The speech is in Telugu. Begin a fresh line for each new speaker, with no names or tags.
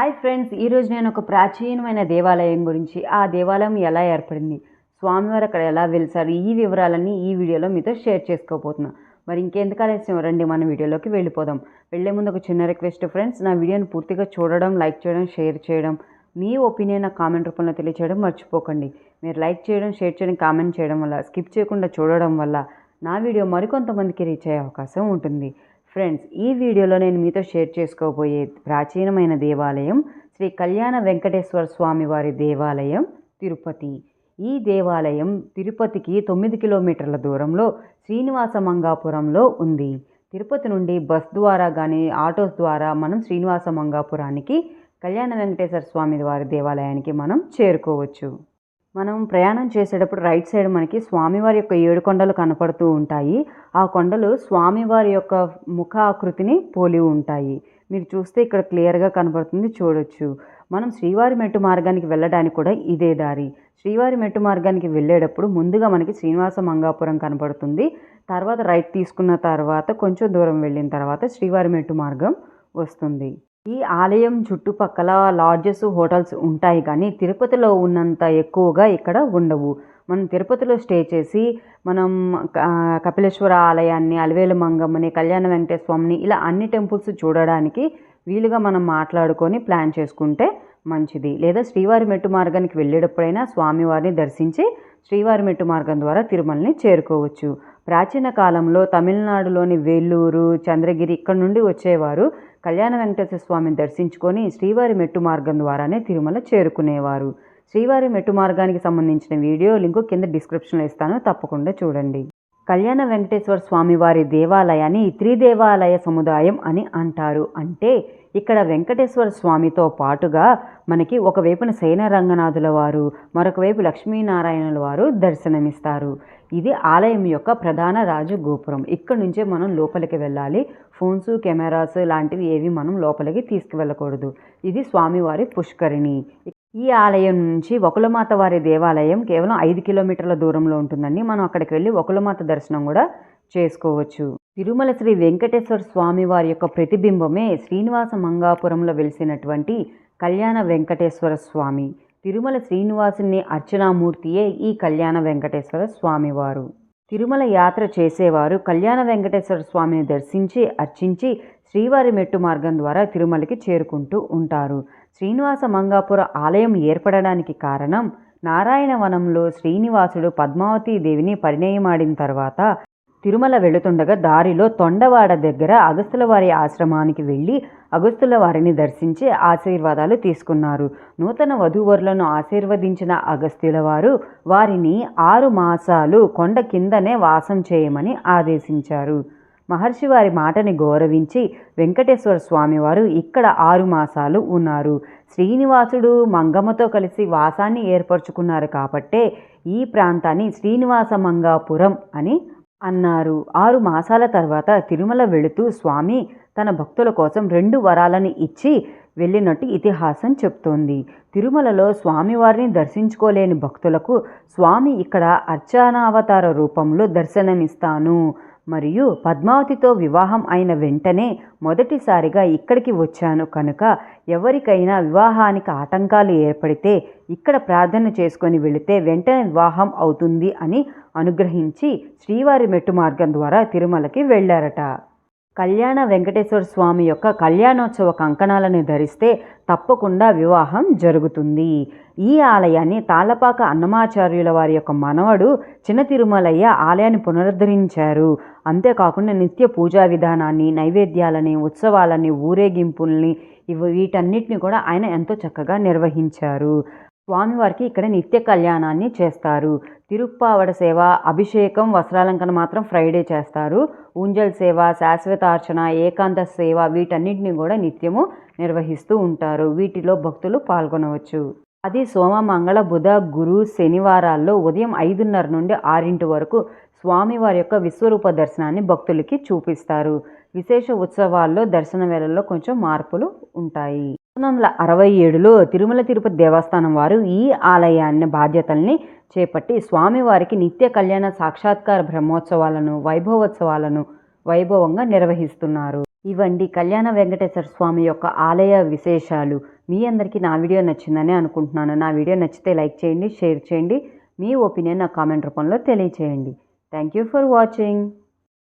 హాయ్ ఫ్రెండ్స్ ఈరోజు నేను ఒక ప్రాచీనమైన దేవాలయం గురించి ఆ దేవాలయం ఎలా ఏర్పడింది స్వామివారు అక్కడ ఎలా వెలిసారు ఈ వివరాలన్నీ ఈ వీడియోలో మీతో షేర్ చేసుకోబోతున్నాను మరి ఇంకెందుకు ఆలస్యం? రండి మన వీడియోలోకి వెళ్ళిపోదాం. వెళ్ళే ముందు ఒక చిన్న రిక్వెస్ట్ ఫ్రెండ్స్ నా వీడియోని పూర్తిగా చూడడం లైక్ చేయడం షేర్ చేయడం మీ ఒపీనియన్ నా కామెంట్ రూపంలో తెలియచేయడం మర్చిపోకండి. మీరు లైక్ చేయడం షేర్ చేయడం కామెంట్ చేయడం వల్ల స్కిప్ చేయకుండా చూడడం వల్ల నా వీడియో మరికొంతమందికి రీచ్ అయ్యే అవకాశం ఉంటుంది. ఫ్రెండ్స్ ఈ వీడియోలో నేను మీతో షేర్ చేసుకోబోయే ప్రాచీనమైన దేవాలయం శ్రీ కళ్యాణ వెంకటేశ్వర స్వామి వారి దేవాలయం తిరుపతి. ఈ దేవాలయం తిరుపతికి తొమ్మిది కిలోమీటర్ల దూరంలో శ్రీనివాస మంగాపురంలో ఉంది. తిరుపతి నుండి బస్ ద్వారా కానీ ఆటోస్ ద్వారా మనం శ్రీనివాస మంగాపురానికి కళ్యాణ వెంకటేశ్వర స్వామి వారి దేవాలయానికి మనం చేరుకోవచ్చు. మనం ప్రయాణం చేసేటప్పుడు రైట్ సైడ్ మనకి స్వామివారి యొక్క ఏడు కొండలు కనపడుతూ ఉంటాయి. ఆ కొండలు స్వామివారి యొక్క ముఖ ఆకృతిని పోలి ఉంటాయి. మీరు చూస్తే ఇక్కడ క్లియర్గా కనపడుతుంది చూడొచ్చు. మనం శ్రీవారి మెట్టు మార్గానికి వెళ్ళడానికి కూడా ఇదే దారి. శ్రీవారి మెట్టు మార్గానికి వెళ్ళేటప్పుడు ముందుగా మనకి శ్రీనివాస మంగాపురం కనపడుతుంది తర్వాత రైట్ తీసుకున్న తర్వాత కొంచెం దూరం వెళ్ళిన తర్వాత శ్రీవారి మెట్టు మార్గం వస్తుంది. ఈ ఆలయం చుట్టుపక్కల లాడ్జెస్ హోటల్స్ ఉంటాయి కానీ తిరుపతిలో ఉన్నంత ఎక్కువగా ఇక్కడ ఉండవు. మనం తిరుపతిలో స్టే చేసి మనం కపిలేశ్వర ఆలయాన్ని అలివేలు మంగమ్మని కళ్యాణ వెంకటేశ్వర స్వామిని ఇలా అన్ని టెంపుల్స్ చూడడానికి వీలుగా మనం మాట్లాడుకొని ప్లాన్ చేసుకుంటే మంచిది. లేదా శ్రీవారి మెట్టు మార్గానికి వెళ్ళేటప్పుడైనా స్వామివారిని దర్శించి శ్రీవారి మెట్టు మార్గం ద్వారా తిరుమలని చేరుకోవచ్చు. ప్రాచీన కాలంలో తమిళనాడులోని వేల్లూరు చంద్రగిరి ఇక్కడ నుండి వచ్చేవారు కళ్యాణ వెంకటేశ్వర స్వామిని దర్శించుకొని శ్రీవారి మెట్టు మార్గం ద్వారానే తిరుమల చేరుకునేవారు. శ్రీవారి మెట్టు మార్గానికి సంబంధించిన వీడియో లింకు కింద డిస్క్రిప్షన్లో ఇస్తాను. తప్పకుండా చూడండి. కళ్యాణ వెంకటేశ్వర స్వామి వారి దేవాలయాన్ని త్రిదేవాలయ సముదాయం అని అంటారు. అంటే ఇక్కడ వెంకటేశ్వర స్వామితో పాటుగా మనకి ఒకవైపున శయన రంగనాథుల వారు మరొక వైపు లక్ష్మీనారాయణుల వారు దర్శనమిస్తారు. ఇది ఆలయం యొక్క ప్రధాన రాజు గోపురం ఇక్కడ నుంచే మనం లోపలికి వెళ్ళాలి. ఫోన్స్ కెమెరాస్ లాంటివి ఏవి మనం లోపలికి తీసుకువెళ్ళకూడదు. ఇది స్వామివారి పుష్కరిణి. ఈ ఆలయం నుంచి వకులమాత వారి దేవాలయం కేవలం ఐదు కిలోమీటర్ల దూరంలో ఉంటుందండి. మనం అక్కడికి వెళ్ళి వకులమాత దర్శనం కూడా చేసుకోవచ్చు. తిరుమల శ్రీ వెంకటేశ్వర స్వామి వారి యొక్క ప్రతిబింబమే శ్రీనివాస మంగాపురంలో వెలిసినటువంటి కళ్యాణ వెంకటేశ్వర స్వామి. తిరుమల శ్రీనివాసుని అర్చనామూర్తియే ఈ కళ్యాణ వెంకటేశ్వర స్వామివారు తిరుమల యాత్ర చేసేవారు కళ్యాణ వెంకటేశ్వర స్వామిని దర్శించి అర్చించి శ్రీవారి మెట్టు మార్గం ద్వారా తిరుమలకి చేరుకుంటూ ఉంటారు. శ్రీనివాస మంగాపుర ఆలయం ఏర్పడడానికి కారణం నారాయణవనంలో శ్రీనివాసుడు పద్మావతి దేవిని పరిణయమాడిన తర్వాత తిరుమల వెళుతుండగా దారిలో తొండవాడ దగ్గర అగస్తుల వారి ఆశ్రమానికి వెళ్ళి అగస్తుల వారిని దర్శించి ఆశీర్వాదాలు తీసుకున్నారు. నూతన వధూవరులను ఆశీర్వదించిన అగస్త్యుల వారు వారిని ఆరు మాసాలు కొండ కిందనే వాసం చేయమని ఆదేశించారు. మహర్షి వారి మాటని గౌరవించి వెంకటేశ్వర స్వామివారు ఇక్కడ ఆరు మాసాలు ఉన్నారు. శ్రీనివాసుడు మంగమ్మతో కలిసి వాసాన్ని ఏర్పరచుకున్నారు కాబట్టే ఈ ప్రాంతాన్ని శ్రీనివాస మంగాపురం అని అన్నారు. ఆరు మాసాల తర్వాత తిరుమల వెళుతూ స్వామి తన భక్తుల కోసం రెండు వరాలను ఇచ్చి వెళ్ళినట్టు ఇతిహాసం చెప్తోంది. తిరుమలలో స్వామివారిని దర్శించుకోలేని భక్తులకు స్వామి ఇక్కడ అర్చనావతార రూపంలో దర్శనమిస్తాను. మరియు పద్మావతితో వివాహం అయిన వెంటనే మొదటిసారిగా ఇక్కడికి వచ్చాను కనుక ఎవరికైనా వివాహానికి ఆటంకాలు ఏర్పడితే ఇక్కడ ప్రార్థన చేసుకొని వెళితే వెంటనే వివాహం అవుతుంది అని అనుగ్రహించి శ్రీవారి మెట్టు మార్గం ద్వారా తిరుమలకి వెళ్ళారట. కళ్యాణ వెంకటేశ్వర స్వామి యొక్క కళ్యాణోత్సవ కంకణాలను ధరిస్తే తప్పకుండా వివాహం జరుగుతుంది. ఈ ఆలయాన్ని తాళపాక అన్నమాచార్యుల వారి యొక్క మనవడు చిన్న తిరుమలయ్య ఆలయాన్ని పునరుద్ధరించారు. అంతేకాకుండా నిత్య పూజా విధానాన్ని నైవేద్యాలని ఉత్సవాలని ఊరేగింపుల్ని ఇవి వీటన్నిటిని కూడా ఆయన ఎంతో చక్కగా నిర్వహించారు. స్వామివారికి ఇక్కడ నిత్య కళ్యాణాన్ని చేస్తారు. తిరుప్పావడ సేవ అభిషేకం వస్త్రాలంకరణ మాత్రం ఫ్రైడే చేస్తారు. ఊంజల్ సేవ శాశ్వతార్చన ఏకాంత సేవ వీటన్నిటిని కూడా నిత్యము నిర్వహిస్తూ ఉంటారు. వీటిలో భక్తులు పాల్గొనవచ్చు. అది సోమ మంగళ బుధ గురు శనివారాల్లో ఉదయం ఐదున్నర నుండి ఆరింటి వరకు స్వామివారి యొక్క విశ్వరూప దర్శనాన్ని భక్తులకి చూపిస్తారు. విశేష ఉత్సవాల్లో దర్శన వేళల్లో కొంచెం మార్పులు ఉంటాయి. పంతొమ్మిది వందల అరవై ఏడులో తిరుమల తిరుపతి దేవస్థానం వారు ఈ ఆలయాన్ని బాధ్యతల్ని చేపట్టి స్వామివారికి నిత్య కళ్యాణ సాక్షాత్కార బ్రహ్మోత్సవాలను వైభవోత్సవాలను వైభవంగా నిర్వహిస్తున్నారు. ఇవండి కళ్యాణ వెంకటేశ్వర స్వామి యొక్క ఆలయ విశేషాలు. మీ అందరికీ నా వీడియో నచ్చిందని అనుకుంటున్నాను. నా వీడియో నచ్చితే లైక్ చేయండి షేర్ చేయండి. మీ ఒపీనియన్ నా కామెంట్ రూపంలో తెలియచేయండి. Thank you for watching.